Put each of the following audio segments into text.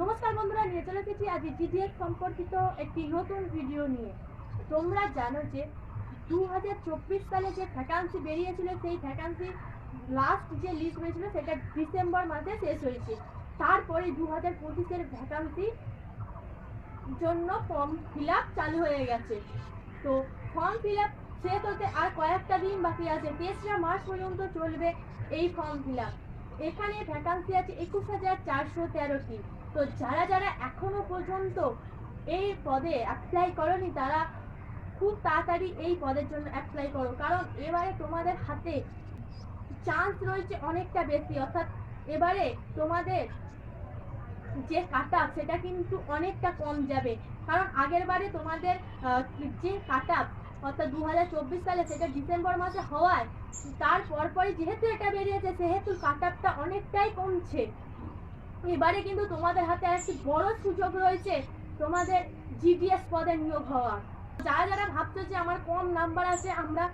নমস্কার বন্ধুরা, নিয়ে চলে এসেছি আজ জিডিএস সম্পর্কিত একটি নতুন ভিডিও নিয়ে। তোমরা জানো যে দু হাজার চব্বিশ সালে যে ভ্যাকান্সি বেরিয়েছিল, সেই ভ্যাকান্সি লাস্ট যে লিস্ট হয়েছিল, সেটা ডিসেম্বর মাসে শেষ হয়েছে। তারপরে দু হাজার পঁচিশের ভ্যাকান্সি জন্য ফর্ম ফিল চালু হয়ে গেছে। তো ফর্ম ফিল আপ শেষ হতে আর কয়েকটা দিন বাকি আছে। তেসরা মার্চ পর্যন্ত চলবে এই ফর্ম ফিল এখানে ভ্যাকান্সি আছে একুশ হাজার চারশো তেরোটি তো যারা যারা এখনও পর্যন্ত এই পদে অ্যাপ্লাই করনি, তারা খুব তাড়াতাড়ি এই পদের জন্য অ্যাপ্লাই করো। কারণ এবারে তোমাদের হাতে চান্স রয়েছে অনেকটা বেশি। অর্থাৎ এবারে তোমাদের যে কাট, সেটা কিন্তু অনেকটা কম যাবে। কারণ আগের বারে তোমাদের যে কাট অর্থাৎ দু হাজার চব্বিশ সালে সেটা ডিসেম্বর মাসে হওয়ায়, তার পরপরই যেহেতু এটা বেরিয়েছে, সেহেতু কাট অনেকটাই কমছে। এবারে কিন্তু তোমাদের হাতে একটি বড় সুযোগ রয়েছে, তোমাদের জিডিএস পদে নিয়োগ হওয়া যারা যারা ভাবছ যে আমার কম নাম্বার আছে, আমরা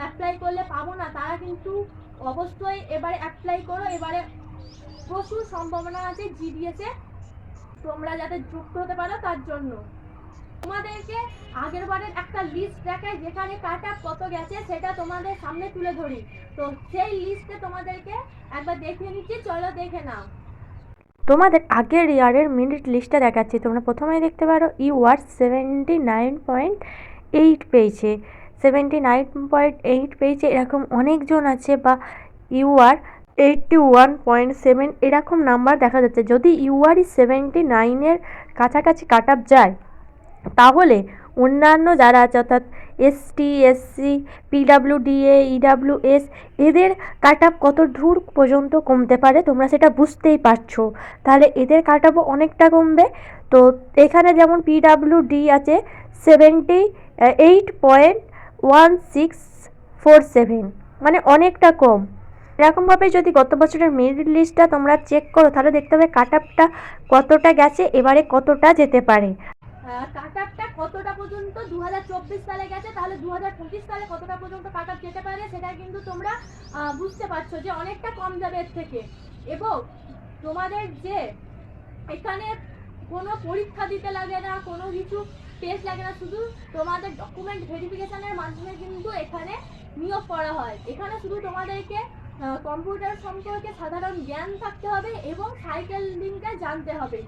অ্যাপ্লাই করলে পাবো না, তারা কিন্তু অবশ্যই এবারে অ্যাপ্লাই করো। এবারে প্রচুর সম্ভাবনা আছে জিডিএস তোমরা যাতে যুক্ত হতে পারো তার জন্য। তোমাদেরকে আগের বারের একটা লিস্ট দেখায় যেখানে কাটা কত গেছে সেটা তোমাদের সামনে তুলে ধরি। তো সেই লিস্টে তোমাদেরকে একবার দেখিয়ে নিচ্ছি চলো দেখে নাও। তোমাদের আগের ইয়ারের মিনিট লিস্টটা দেখাচ্ছি, তোমরা প্রথমেই দেখতে পারো UR seventy nine point eight পেয়েছে। সেভেন্টি নাইন পয়েন্ট এইট পেয়েছে, এরকম অনেকজন আছে বা UR eighty one point seven এরকম নাম্বার দেখা যাচ্ছে। যদি ইউআরই সেভেন্টি নাইনের কাছাকাছি কাট আপ যায় তাহলে অন্যান্য যারা অর্থাৎ এসটি এসসি পিডাব্লিউডিএ ইডাব্লিউএস এদের কাট আপ কত দূর পর্যন্ত কমতে পারে তোমরা সেটা বুঝতেই পারছ। তাহলে এদের কাট আপও অনেকটা কমবে। তো এখানে যেমন পিডাব্লিউডি আছে seventy eight point one six four seven মানে অনেকটা কম। এরকমভাবে যদি গত বছরের মেরিট লিস্টটা তোমরা চেক করো, তাহলে দেখতে হবে কাট আপটা কতটা গেছে, এবারে কতটা যেতে পারে। কাট আপটা কতটা পর্যন্ত? দু হাজার চব্বিশ সালে গেছে, তাহলে দু হাজার চব্বিশ সালে কতটা পর্যন্ত কাট আপ যেতে পারে সেটা কিন্তু তোমরা বুঝতে পারছ যে অনেকটা কম যাবে এর থেকে। এবং তোমাদের যে এখানে কোনো পরীক্ষা দিতে লাগে না, কোনো কিছু টেস্ট লাগে না, শুধু তোমাদের ডকুমেন্ট ভেরিফিকেশনের মাধ্যমে কিন্তু এখানে নিয়োগ করা হয়। এখানে শুধু তোমাদেরকে কম্পিউটার সম্পর্কে সাধারণ জ্ঞান থাকতে হবে এবং সাইকেল লিঙ্কটা জানতে হবে।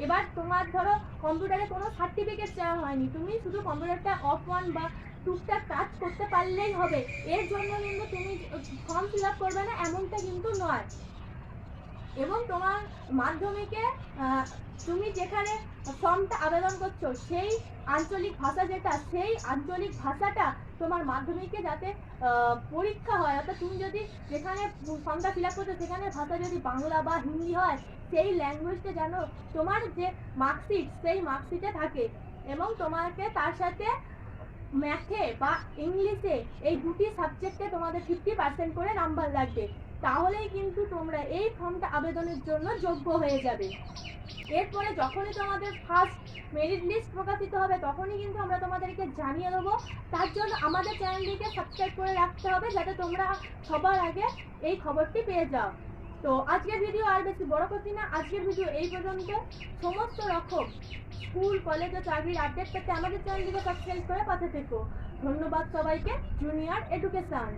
এবার তোমার ধরো কম্পিউটারে কোনো সার্টিফিকেট চাওয়া হয়নি। তুমি শুধু কম্পিউটারটা অফ অন বা টুকটাক কাজ করতে পারলেই হবে। এর জন্য কিন্তু তুমি ফর্ম ফিল আপ করবে না, এমনটা কিন্তু নয়। এবং তোমার মাধ্যমিকে তুমি যেখানে ফর্মটা আবেদন করছ, সেই আঞ্চলিক ভাষা যেটা, সেই আঞ্চলিক ভাষাটা তোমার মাধ্যমিকে যাতে পরীক্ষা হয়। অর্থাৎ তুমি যদি যেখানে ফর্মটা ফিল আপ করছ, সেখানে ভাষা যদি বাংলা বা হিন্দি হয়, সেই ল্যাঙ্গুয়েজটা যেন তোমার যে মার্কশিট সেই মার্কশিটে থাকে এবং তোমাকে তার সাথে ম্যাথে বা ইংলিশে এই দুটি সাবজেক্টে তোমাদের ফিফটি পার্সেন্ট করে নাম্বার লাগবে। তাহলেই কিন্তু তোমরা এই ফর্মটা আবেদনের জন্য যোগ্য হয়ে যাবে। এরপরে যখনই তোমাদের ফার্স্ট মেরিট লিস্ট প্রকাশিত হবে, তখনই কিন্তু আমরা তোমাদেরকে জানিয়ে দেবো। তার জন্য আমাদের চ্যানেলটিকে সাবস্ক্রাইব করে রাখতে হবে, যাতে তোমরা সবার আগে এই খবরটি পেয়ে যাও। তো আজকের ভিডিও আর বেশি বড় করছি না। আজকের ভিডিও এই পর্যন্ত। সমস্ত রকম স্কুল কলেজ ও চাকরির আপডেট পেতে আমাদের চ্যানেলটিকে সাবস্ক্রাইব করে পাশে থেকো। ধন্যবাদ সবাইকে জুনিয়র এডুকেশন